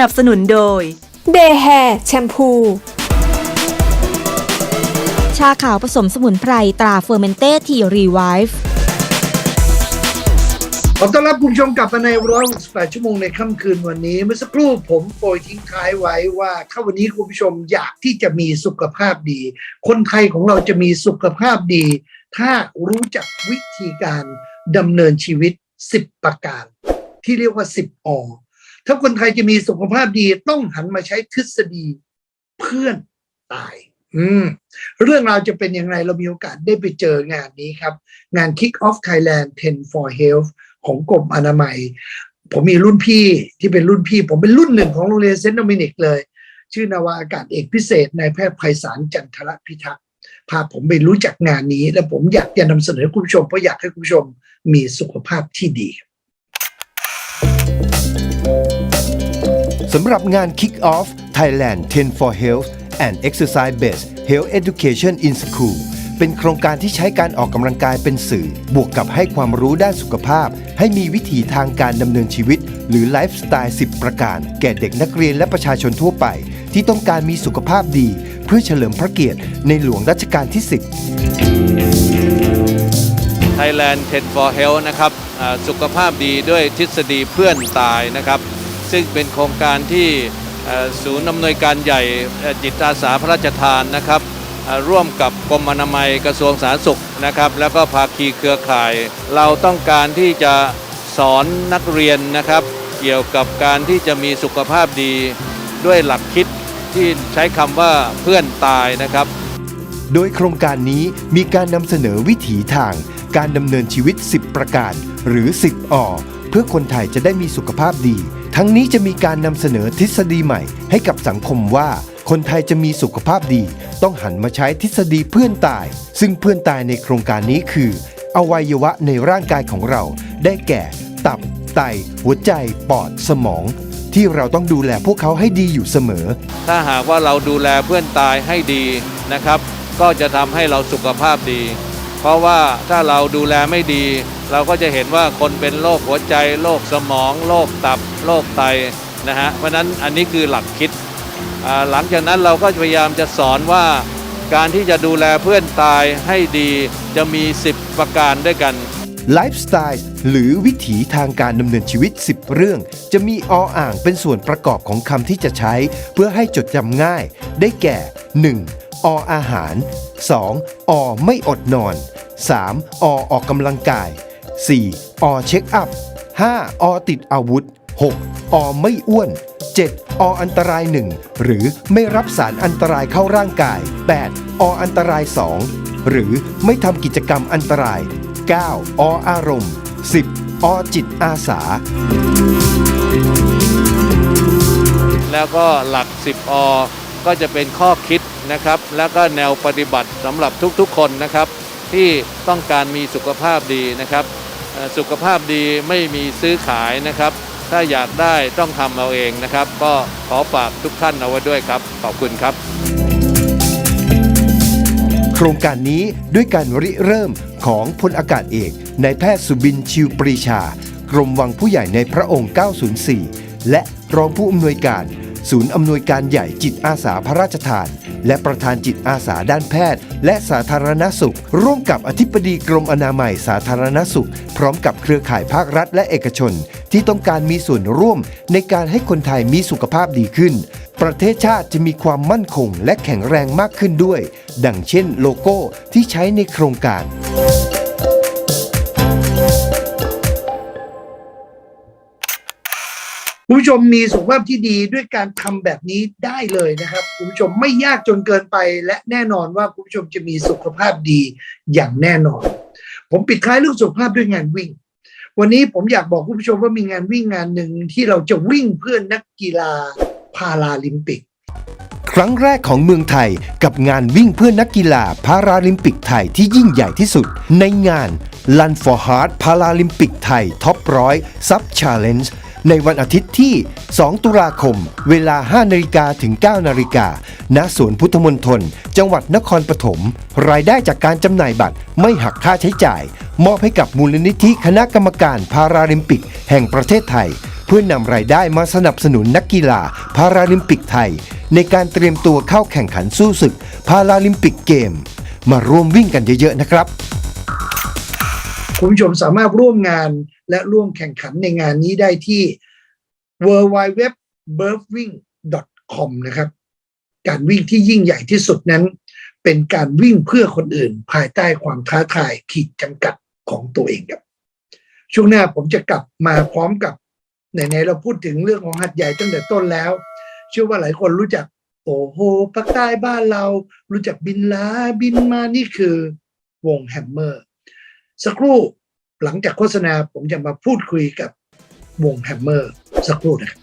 นับสนุนโดย เดย์แฮร์แชมพู ชาขาวผสมสมุนไพรตราเฟอร์เมนเต้ทีรีไวฟ์ขอต้อนรับคุณผู้ชมกลับมาใน168ชั่วโมงในค่ำคืนวันนี้ เมื่อสักครู่ผมโปรยทิ้งท้ายไว้ว่า ถ้าวันนี้คุณผู้ชมอยากที่จะมีสุขภาพดี คนไทยของเราจะมีสุขภาพดี ถ้ารู้จักวิธีการดำเนินชีวิต 10 ประการ ที่เรียกว่า 10อ ถ้าคนไทยจะมีสุขภาพดีต้องหันมาใช้ทฤษฎีเพื่อนตาย อืม เรื่องราวจะเป็นอย่างไรเรามีโอกาสได้ไปเจองานนี้ครับ งาน Kick Off Thailand 10 for Health ของกรมอนามัย ผมมีรุ่นพี่ที่เป็นรุ่นพี่ ผมเป็นรุ่นหนึ่งของโรงเรียนเซนต์โดมินิกเลย ชื่อนาวาอากาศเอกพิเศษนายแพทย์ไพศาลจันทรพิทักษ์พาผมไปรู้จักงานนี้ และผมอยากจะนำเสนอให้คุณผู้ชมเพราะอยากให้คุณผู้ชมมีสุขภาพที่ดีำหรับงาน Kick Off Thailand 10 for Health and Exercise Based Health Education in School เป็นโครงการที่ใช้การออกกำลังกายเป็นสื่อ บวกกับให้ความรู้ด้านสุขภาพ ให้มีวิถีทางการดำเนินชีวิต หรือไลฟ์สไตล์ 10 ประการ แก่เด็กนักเรียนและประชาชนทั่วไป ที่ต้องการมีสุขภาพดี เพื่อเฉลิมพระเกียรติในหลวงรัชกาลที่ 10 Thailand 10 for Health นะครับสุขภาพดีด้วยทฤษฎีเพื่อนตายนะครับ ซึ่งเป็นโครงการที่ศูนย์อำนวยการใหญ่จิตอาสาพระราชทานนะครับ ร่วมกับกรมอนามัยกระทรวงสาธารณสุขนะครับ แล้วก็ภาคีเครือข่าย เราต้องการที่จะสอนนักเรียนนะครับ เกี่ยวกับการที่จะมีสุขภาพดีด้วยหลักคิดที่ใช้คำว่าเพื่อนตายนะครับ โดยโครงการนี้มีการนำเสนอวิถีทาง การดำเนินชีวิต 10 ประการ หรือ 10อเพื่อคนไทยจะได้มีสุขภาพดี ทั้งนี้จะมีการนำเสนอทฤษฎีใหม่ให้กับสังคมว่า คนไทยจะมีสุขภาพดี ต้องหันมาใช้ทฤษฎีเพื่อนตาย ซึ่งเพื่อนตายในโครงการนี้คือ อวัยวะในร่างกายของเรา ได้แก่ ตับ ไต หัวใจ ปอด สมอง ที่เราต้องดูแลพวกเขาให้ดีอยู่เสมอ ถ้าหากว่าเราดูแลเพื่อนตายให้ดีนะครับ ก็จะทำให้เราสุขภาพดี เพราะว่าถ้าเราดูแลไม่ดี เราก็จะเห็นว่าคนเป็นโรคหัวใจโรคสมองโรคตับโรคไตนะฮะเพราะนั้นอันนี้คือหลักคิดหลังจากนั้นเราก็พยายามจะสอนว่าการที่จะดูแลเพื่อนตายให้ดีจะมี 10 ประการด้วยกันไลฟ์สไตล์หรือวิถีทางการดำเนินชีวิต 10 เรื่อง จะมีออ่างเป็นส่วนประกอบของคำที่จะใช้ เพื่อให้จดจำง่าย ได้แก่ 1. ออาหาร 2. อไม่อดนอน 3. อออกกำลังกาย 4. อเช็คอัพ 5. อติดอาวุธ 6. อไม่อ้วน 7. ออันตราย 1 หรือไม่รับสารอันตรายเข้าร่างกาย 8. ออันตราย 2 หรือไม่ทำกิจกรรมอันตราย 9. ออารมณ์ 10. อจิตอาสา แล้วก็หลัก 10 อ ก็จะเป็นข้อคิดนะครับ แล้วก็แนวปฏิบัติสำหรับทุกๆคนนะครับ ที่ต้องการมีสุขภาพดีนะครับ สุขภาพดีไม่มีซื้อขายนะครับ ถ้าอยากได้ต้องทำเอาเองนะครับ ก็ขอฝากทุกท่านเอาไว้ด้วยครับ ขอบคุณครับ โครงการนี้ด้วยการริเริ่มของพลอากาศเอกนายแพทย์สุบินชิวปรีชา กรมวังผู้ใหญ่ในพระองค์ 904 และรองผู้อำนวยการ ศูนย์อำนวยการใหญ่จิตอาสาพระราชทาน และประธานจิตอาสาด้านแพทย์ และสาธารณสุข ร่วมกับอธิบดีกรมอนามัยสาธารณสุข พร้อมกับเครือข่ายภาครัฐและเอกชน ที่ต้องการมีส่วนร่วมในการให้คนไทยมีสุขภาพดีขึ้น ประเทศชาติจะมีความมั่นคงและแข็งแรงมากขึ้นด้วย ดังเช่นโลโก้ที่ใช้ในโครงการ คุณผู้ชมมีสุขภาพที่ดีด้วยการทำแบบนี้ได้เลยนะครับคุณผู้ชมไม่ยากจนเกินไป และแน่นอนว่าคุณผู้ชมจะมีสุขภาพดีอย่างแน่นอน ผมปิดท้ายเรื่องสุขภาพด้วยงานวิ่ง วันนี้ผมอยากบอกคุณผู้ชมว่ามีงานวิ่งงานหนึ่งที่เราจะวิ่งเพื่อนนักกีฬาพาราลิมปิก ครั้งแรกของเมืองไทยกับงานวิ่งเพื่อนักกีฬาพาราลิมปิกไทยที่ยิ่งใหญ่ที่สุด ในงาน Run for Heart พาราลิมปิกไทยท็อปร้อยซับชาเลนจ์ ในวันอาทิตย์ที่ 2 ตุลาคม เวลา 5นาฬิกาถึง 9นาฬิกาณสวนพุทธมณฑลจังหวัดนครปฐม รายได้จากการจำหน่ายบัตรไม่หักค่าใช้จ่าย มอบให้กับมูลนิธิคณะกรรมการพาราลิมปิก แห่งประเทศไทย เพื่อนำรายได้มาสนับสนุนนักกีฬาพาราลิมปิกไทย ในการเตรียมตัวเข้าแข่งขันสู้ศึกพาราลิมปิกเกม มาร่วมวิ่งกันเยอะๆนะครับ คุณผู้ชมสามารถร่วมงานและร่วมแข่งขันในงานนี้ได้ที่ w w w b u r w i n g c o m นะครับ การวิ่งที่ยิ่งใหญ่ที่สุดนั้น เป็นการวิ่งเพื่อคนอื่น ภายใต้ความท้าทายขีดจำกัดของตัวเองครับ ช่วงหน้าผมจะกลับมาพร้อมกับไหนๆเราพูดถึงเรื่องของหัดใหญ่ตั้งแต่ต้นแล้ว เชื่อว่าหลายคนรู้จัก โอ้โหภาคใต้บ้านเรา รู้จักบินลาบินมานี่คือวงแฮมเมอร์ สักครู่หลังจากโฆษณาผมจะมาพูดคุยกับวงแฮมเมอร์สักครู่นะครับ